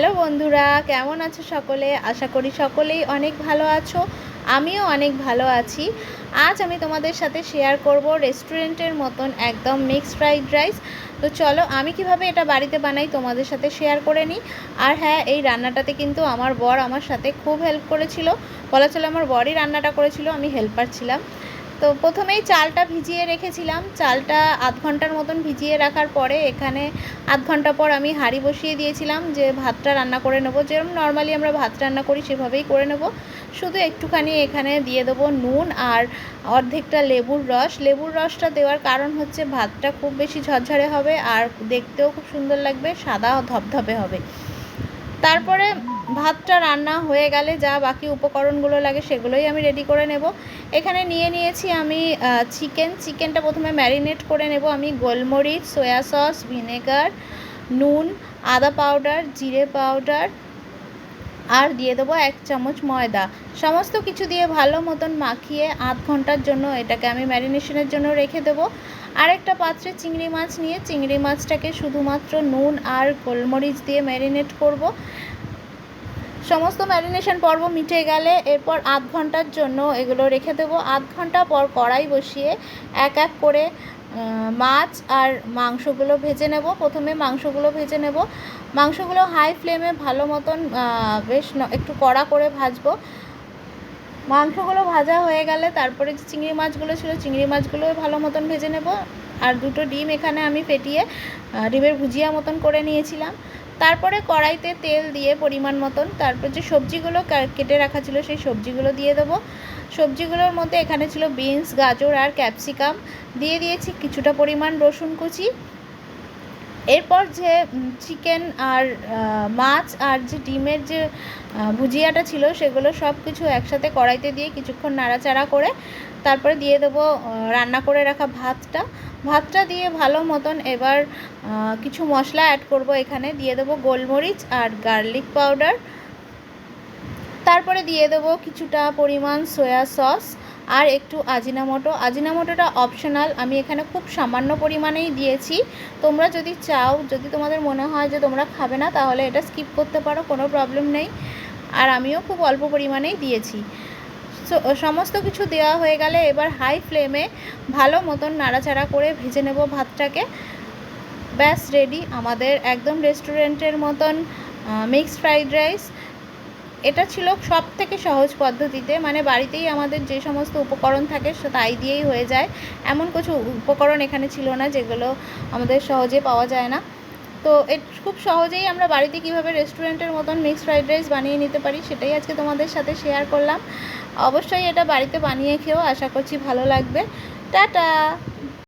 Hello বন্ধুরা, কেমন আছো সকলে? আশা করি সকলেই অনেক ভালো আছো, আমিও অনেক ভালো আছি। আজ আমি তোমাদের সাথে শেয়ার করব রেস্টুরেন্টের মতন একদম মিক্সড ফ্রাইড রাইস তো চলো, আমি কীভাবে এটা বাড়িতে বানাই তোমাদের সাথে শেয়ার করে নিই। আর হ্যাঁ এই রান্নাটাতে কিন্তু আমার বর আমার সাথে খুব হেল্প করেছিল। বলা চলে আমার বরই রান্নাটা করেছিল, আমি হেল্পার ছিলাম। তো প্রথমেই চালটা ভিজিয়ে রেখেছিলাম। চালটা আধ ঘণ্টার মতন ভিজিয়ে রাখার পরে এখানে আধ ঘণ্টা পর আমি হাঁড়ি বসিয়ে দিয়েছিলাম যে ভাতটা রান্না করে নেব। যেরকম নর্মালি আমরা ভাত রান্না করি সেভাবেই করে নেব। শুধু একটুখানি এখানে দিয়ে দেবো নুন আর অর্ধেকটা লেবুর রস। লেবুর রসটা দেওয়ার কারণ হচ্ছে ভাতটা খুব বেশি ঝরঝরে হবে আর দেখতেও খুব সুন্দর লাগবে, সাদা ধপধপে হবে। তারপরে ভাতটা রান্না হয়ে গেলে যা বাকি উপকরণগুলো লাগে সেগুলোই আমি রেডি করে নেব। এখানে নিয়ে নিয়েছি আমি চিকেন চিকেনটা প্রথমে ম্যারিনেট করে নেব আমি। গোলমরিচ সয়া সস ভিনেগার নুন, আদা পাউডার জিরে পাউডার আর দিয়ে দেবো এক চামচ ময়দা। সমস্ত কিছু দিয়ে ভালো মতন মাখিয়ে আধ ঘণ্টার জন্য এটাকে আমি ম্যারিনেশনের জন্য রেখে দেবো। আরেকটা পাত্রে চিংড়ি মাছ নিয়ে চিংড়ি মাছটাকে শুধুমাত্র নুন আর গোলমরিচ দিয়ে ম্যারিনেট করব। সমস্ত ম্যারিনেশন পর্ব মিটে গেলে এরপর আধ ঘণ্টার জন্য এগুলো রেখে দেবো। আধ ঘণ্টা পর কড়াই বসিয়ে এক এক করে মাছ আর মাংসগুলো ভেজে নেব। প্রথমে মাংসগুলো ভেজে নেব। মাংসগুলো হাই ফ্লেমে ভালো মতন বেশ একটু কড়া করে ভাজবো। মাংসগুলো ভাজা হয়ে গেলে তারপরে যে চিংড়ি মাছগুলো ছিল, চিংড়ি মাছগুলো ভালো মতন ভেজে নেব। আর দুটো ডিম এখানে আমি ফেটিয়ে ডিমের ভুজিয়া মতন করে নিয়েছিলাম। তারপরে কড়াইতে তেল দিয়ে পরিমাণ মতন, তারপর যে সবজিগুলো কেটে রাখা ছিল সেই সবজিগুলো দিয়ে দেবো। সবজিগুলোর মধ্যে এখানে ছিল বিনস, গাজর আর ক্যাপসিকাম। দিয়ে দিয়েছি কিছুটা পরিমাণ রসুন কুচি এরপর যে চিকেন আর মাছ আর যে ডিমের যে ভুজিয়াটা ছিল সেগুলো সব কিছু একসাথে কড়াইতে দিয়ে কিছুক্ষণ নাড়াচাড়া করে তারপরে দিয়ে দেবো রান্না করে রাখা ভাতটা। ভাতটা দিয়ে ভালো মতন এবার কিছু মশলা অ্যাড করব এখানে। দিয়ে দেবো গোলমরিচ আর গার্লিক পাউডার তারপরে দিয়ে দেবো কিছুটা পরিমাণ সয়া সস আর একটু আজিনামোটো। আজিনামোটোটা অপশনাল আমি এখানে খুব সামান্য পরিমাণেই দিয়েছি। তোমরা যদি চাও, যদি তোমাদের মনে হয় যে তোমরা খাবে না, তাহলে এটা স্কিপ করতে পারো, কোনো প্রবলেম নেই। আর আমিও খুব অল্প পরিমাণেই দিয়েছি। সমস্ত কিছু দেওয়া হয়ে গেলে এবার হাই ফ্লেমে ভালো মতন নাড়াচাড়া করে ভেজে নেব ভাতটাকে। ব্যাস রেডি আমাদের একদম রেস্টুরেন্টের মতন মিক্সড ফ্রাইড রাইস এটা ছিল সব থেকে সহজ পদ্ধতিতে মানে বাড়িতেই আমাদের যে সমস্ত উপকরণ থাকে তাই দিয়েই হয়ে যায়। এমন কিছু উপকরণ এখানে ছিল না যেগুলো আমাদের সহজে পাওয়া যায় না। তো খুব সহজেই আমরা বাড়িতে কীভাবে রেস্টুরেন্টের মতন মিক্সড ফ্রাইড রাইস বানিয়ে নিতে পারি সেটাই আজকে তোমাদের সাথে শেয়ার করলাম। অবশ্যই এটা বাড়িতে বানিয়ে খেয়েও আশা করছি ভালো লাগবে। টাটা!